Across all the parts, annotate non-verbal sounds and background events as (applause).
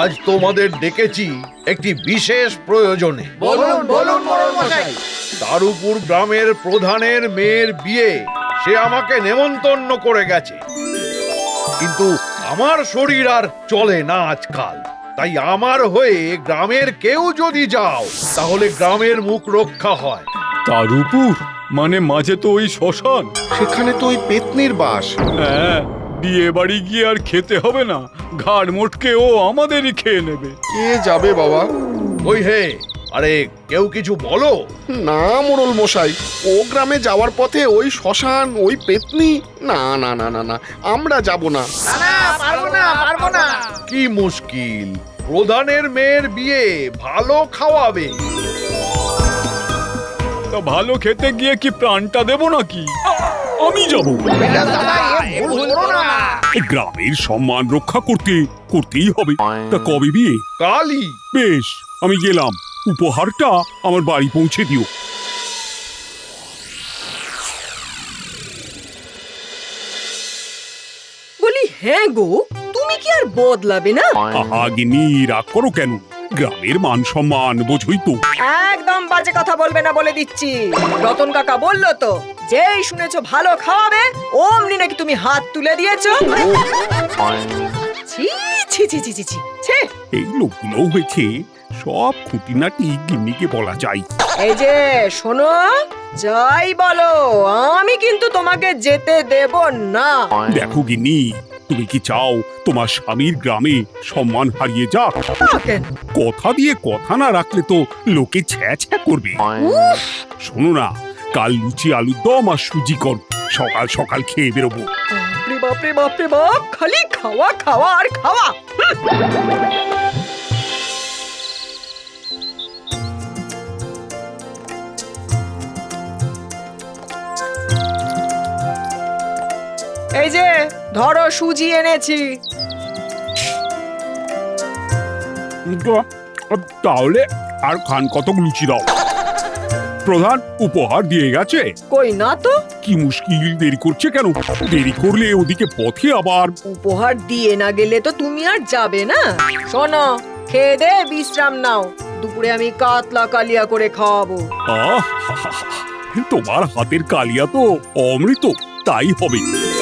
আজ তোমাদের ডেকেছি একটি বিশেষ প্রয়োজনে। বলুন বলুন মোড়ল মশাই তারুপুর গ্রামের প্রধানের মেয়ের বিয়ে সে আমাকে নেমন্তন্ন করে গেছে। কিন্তু আমার শরীর আর চলে না আজকাল। তাই আমার হয়ে গ্রামের কেউ যদি যাও তাহলে গ্রামের মুখ রক্ষা হয়। তার উপর মানে মাঝে তো ওই শ্মশান। সেখানে তো ওই পেতনির বাস। হ্যাঁ। বিয়ে বাড়ি গিয়ে আর খেতে হবে না। ঘাড় মোটকে ও আমাদেরই খেয়ে নেবে। কে যাবে বাবা? ওই হে আরে কেউ কিছু বলো? না মোড়ল মশাই। ও গ্রামে যাওয়ার পথে ওই শ্মশান ওই পেতনি না না না না না আমরা যাব না না পারব না পারব না। কি মুশকিল। প্রধানের মেয়ের বিয়ে ভালো খাওয়াবে। তা ভালো খেতে গিয়ে কি প্রাণটা দেব নাকি? আমি যাব গ্রামের সম্মান রক্ষা করতে করতেই হবে। তা কবে বিয়ে? কালি বেশ আমি গেলাম। উপহারটা আমার বাড়ি পৌঁছে দিও। বলি হ্যাঁ গো তুমি কি আর বদলাবে না? আহা গিনি রাগ করো কেন? গ্রামের মান সম্মান বোঝই তো। একদম বাজে কথা বলবে না বলে দিচ্ছি। রতন কাকা বলল তো। যেই শুনেছো ভালো খাওয়াবে অমনি নাকি তুমি হাত তুলে দিয়েছ। ছি ছি ছি ছি ছি ছি ছি। এই লোকগুলো হয়েছে সব খুঁটিনাটি গিন্নিকে বলা যায়। এই যে শোনো যাই বলো আমি কিন্তু তোমাকে যেতে দেব না। দেখো গিন্নি তুমি কি চাও তোমার স্বামীর গ্রামে সম্মান হারিয়ে যাক? কথা দিয়ে কথা না রাখলে তো লোকে ছ্যা ছ্যা করবে। শোনো না কাল লুচি আলুর দম আর সুজি কর। সকাল সকাল খেয়ে বেরোবো। বাপরে বাপরে বাপরে বাপ খালি খাওয়া খাওয়া আর খাওয়া। এই যে ধরো সুজি এনেছি। তাহলে আর খান কতক লুচি দাও। প্রধান উপহার দিয়ে গেছে। কই না তো? কি মুশকিল দেরি করছে কেন? দেরি করলে ওদিকে পথে আবার উপহার দিয়ে না গেলে তো তুমি আর যাবে না। শোনো খেয়ে দে বিশ্রাম নাও। দুপুরে আমি কাতলা কালিয়া করে খাওয়াবো। আহ তোমার হাতের কালিয়া তো অমৃত তাই হবে।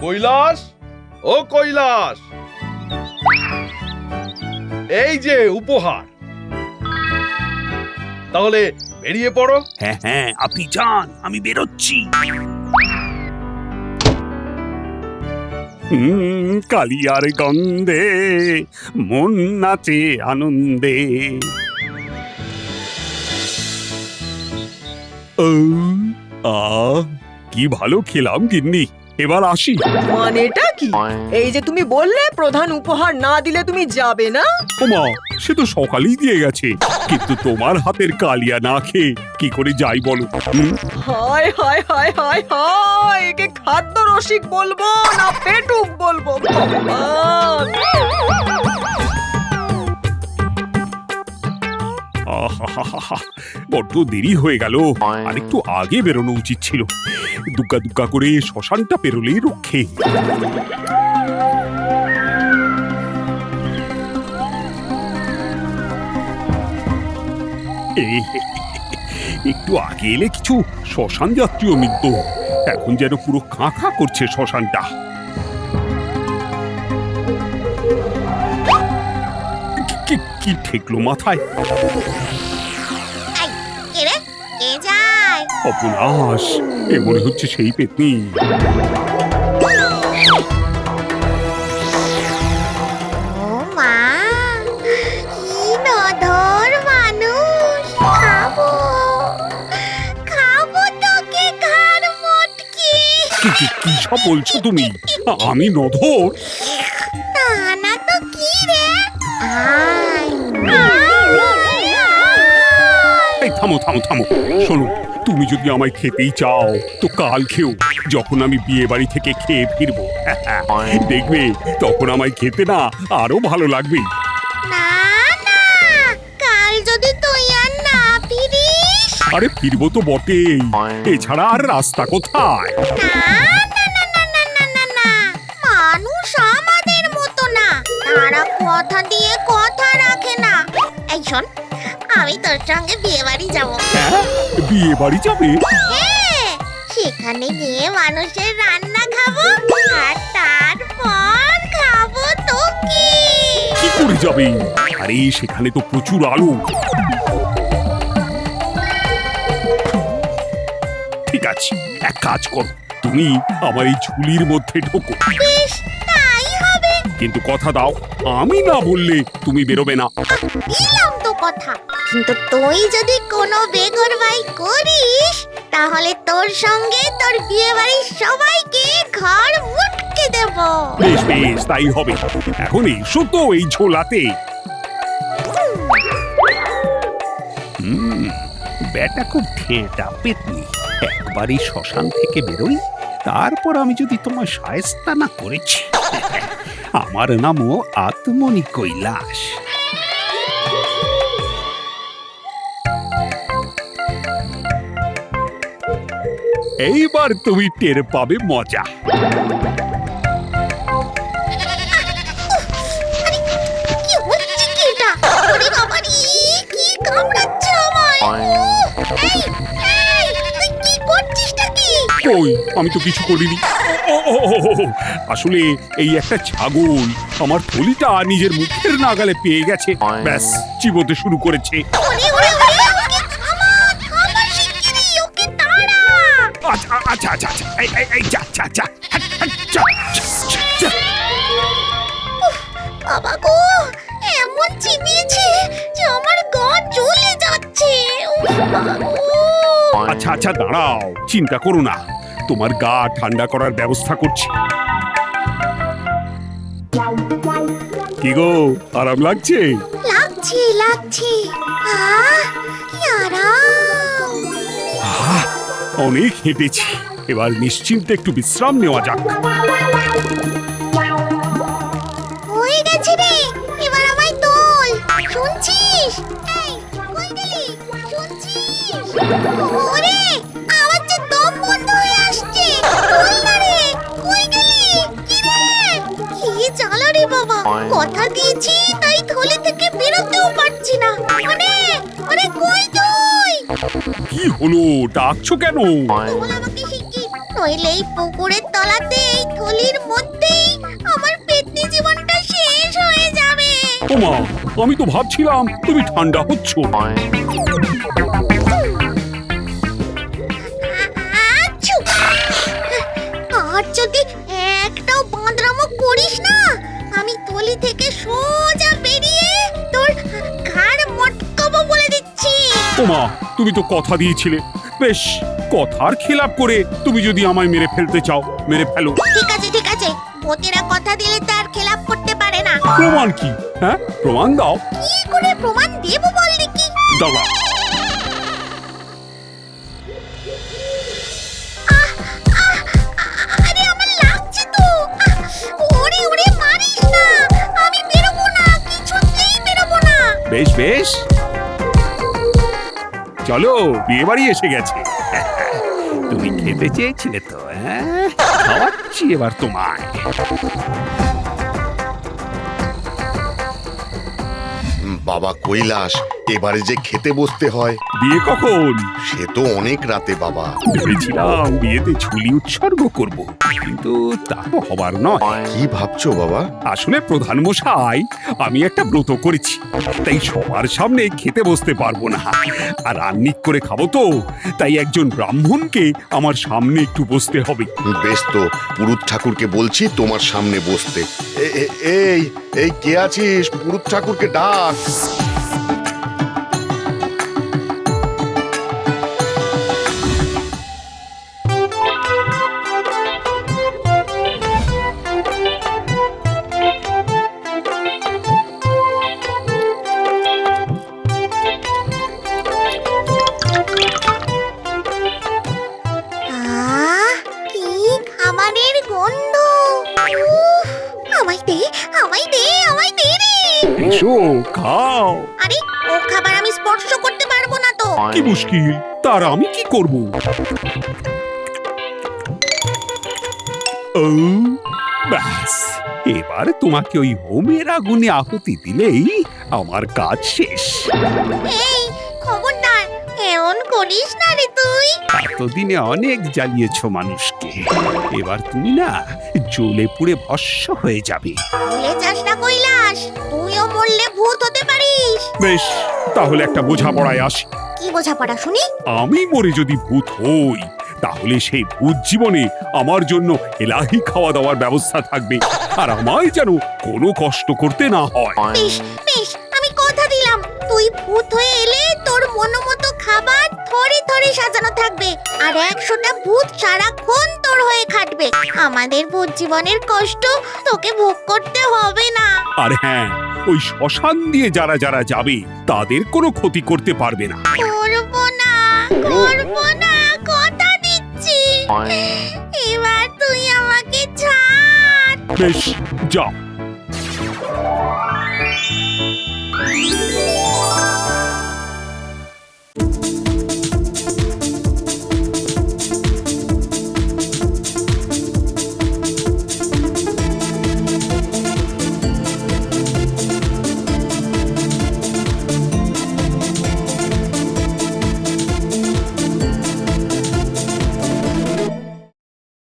কৈলাস? ও কৈলাস! এই যে উপহার। তাহলে বেরিয়ে পড়ো। হ্যাঁ হ্যাঁ আপনি যান আমি বেরোচ্ছি। হুম, কালিয়ার গন্ধে মন নাচে আনন্দে। আহ কি ভালো খেলাম গিন্নি। এবার আসি। মানেটা কি? এই যে তুমি বললে প্রধান উপহার না দিলে তুমি যাবে না? ওমা সে তো সকালেই দিয়ে গেছে। কিন্তু তোমার হাতের কালিয়া না খেয়ে কি করে যাই বলো? হুম? হায় হায় হায় হায় হায় একে খাদ্য রসিক বলব না পেটুক বলব? ভগবান! (laughs) বড্ড দেরি হয়ে গেল। আর একটু আগে বেরোনো উচিত ছিল। দুগ্গা দুগ্গা করে শ্মশানটা পেরোলেই রক্ষে। (laughs) একটু আগে এলে কিছু শ্মশান যাত্রীও মিলত। এখন যেন পুরো খাঁ খাঁ করছে শ্মশানটা। কি- ঠেকলো মাথায়? কে রে? যায়? অপনাশ এ মনে হচ্ছে সেই পেতনি। কি সব বলছো তুমি? আমি নধর? না তো কি রে? আয় থামো থামো থামো। শোনো তুমি যদি আমায় খেতেই চাও তো কাল খেও। যখন আমি বিয়ে বাড়ি থেকে খেয়ে ফিরবো (laughs) দেখবে তখন আমায় খেতে না আরও ভালো লাগবে। না না কাল যদি তুই আর না ফিরিস। আরে ফিরবো তো বটেই। এছাড়া আর রাস্তা কোথায়? না না না না না না না না মানুষ আমাদের মতো না। তারা কথা দিয়ে কথা রাখে না। এই শোন আমি তোর সঙ্গে বিয়ে বাড়ি যাব। হ্যাঁ? বিয়ে বাড়ি যাবে? হ্যাঁ সেখানে গিয়ে মানুষের রান্না খাব আর তারপর খাব তোকে। কি করে যাবে? আরে সেখানে তো প্রচুর আলো। ঠিক আছে এক কাজ করো। তুমি আমার এই ঝুলির মধ্যে ঢোকো। বেশ তাই হবে। কিন্তু কথা দাও আমি না বললে তুমি বেরোবে না। তো কথা। কিন্তু তুই যদি কোনো বেগর ভাই করিস, তাহলে তোর সঙ্গে তোর বিয়ে বাড়ির সবাইকে ঘর মুটকে দেব। বেশ বেশ, তাই হবে। এখন এসো তো এই ঝোলাতে। ব্যাটা খুব ঠেঁটা পেতনি। একবারই শ্মশান থেকে বেরোই, তারপর আমি যদি তোমার সায়স্তা না করেছি। (laughs) আমার নামও আত্মনি কৈলাস। এইবার তুমি টের পাবে মজা। আমি তো কিছু করিনি। আসলে এই একটা ছাগল আমার থলিটা নিজের মুখের নাগালে পেয়ে গেছে। ব্যাস চিবোতে শুরু করেছে। আচ্ছা আচ্ছা এই এই এই যা যা যা। বাবা গো এমন চিবিয়েছে যে আমার গা জ্বলে যাচ্ছে। আচ্ছা আচ্ছা দাঁড়াও চিন্তা করো না। তোমার গা ঠান্ডা করার ব্যবস্থা করছি। কি গো আরাম লাগছে? লাগছে লাগছে। আহ কি আরাম। অনেক হেঁটেছি। এবার নিশ্চিন্তে একটু বিশ্রাম নেওয়া যাক। হয়ে গেছে রে। এবার আমায় তোল। শুনছিস? এই কই গেলি? শুনছিস? ওরে আমার যে দম বন্ধ হয়ে আসছে। তোল না রে? কই গেলি? কি রে কি জ্বালা রে বাবা। কথা দিয়েছি তাই থলি থেকে বেরোতেও পারছি না। ওরে ওরে কই তুই? কি হলো? ডাকছো কেন? তোল আমাকে। নইলে এই পুকুরের তলাতে এই থলির মধ্যেই আমার পেতনি জীবনটা শেষ হয়ে যাবে। ওমা আমি তো ভাবছিলাম তুমি ঠান্ডা হচ্ছ। আচ্ছু! আর যদি একটাও বাঁদরামো করিস না আমি থলি থেকে সোজা বেরিয়ে তোর ঘাড় মটকাবো বলে দিচ্ছি। ওমা তুমি তো কথা দিয়েছিলে। বেশ কথার খেলাপ করে তুমি যদি আমায় মেরে ফেলতে চাও মেরে ফেলো। ঠিক আছে ঠিক আছে। ভূতেরা কথা দিলে তার খেলাপ করতে পারে না। প্রমাণ কি? হ্যাঁ? প্রমাণ দাও। কি করে প্রমাণ দেব বল দেখি দাঁড়া আরে আমার চলো, বিয়ে বাড়ি এসে গেছে। তুমি খেতে চেয়েছিলে তো হ্যাঁ? খাওয়াচ্ছি এবার তোমায়। বাবা কৈলাস এবারে যে খেতে বসতে হয়। বিয়ে কখন? সে তো অনেক রাতে বাবা। ভেবেছিলাম বিয়েতে ঝুলি উৎসর্গ করব কিন্তু তা তো হবার নয়। কি ভাবছ বাবা? আসলে প্রধান মশাই আমি একটা ব্রত করেছি তাই সবার সামনে খেতে বসতে পারব না। আর রান্নিক করে খাব তো তাই একজন ব্রাহ্মণকে আমার সামনে একটু বসতে হবে। বেশ তো পুরুত ঠাকুরকে বলছি তোমার সামনে বসতে। এই এই কে আছিস? পুরুত ঠাকুরকে ডাক। এসো। খাও। আরে ও খাবার আমি স্পর্শ করতে পারব না তো। কি মুশকিল? তার আমি কি করব? ও ব্যাস। এবার তোমাকে ওই হোমের আগুনে আহুতি দিলেই আমার কাজ শেষ। এই খবরদার এমন করিস না রে তুই। এতদিনে অনেক জ্বালিয়েছ মানুষকে। এবার তুমি না জ্বলে পুড়ে ভস্য হয়ে যাবে। ভুলে যাস না কৈলাস তুইও মরলে ভূত হতে পারিস। বেশ তাহলে একটা বোঝাপড়ায় আসি। কি বোঝাপড়া শুনি? আমি মরে যদি ভূত হই তাহলে সেই ভূত জীবনে আমার জন্য এলাহি খাওয়া দাওয়ার ব্যবস্থা থাকবে আর আমায় যেন কোনো কষ্ট করতে না হয়। বেশ বেশ আমি কথা দিলাম। তুই ভূত হয়ে এলে তোর মনোমতো খাবার থরি থরি সাজানো থাকবে আর একশোটা ভূত সারাক্ষণ তোর হয়ে খাটবে। আমাদের ভূত জীবনের কষ্ট তোকে ভোগ করতে হবে না। আর হ্যাঁ ওই শ্মশান দিয়ে যারা যারা যাবে তাদের কোনো ক্ষতি করতে পারবে না। করব না না কথা দিচ্ছি। এবার তুই আমাকে ছাড়। বেশ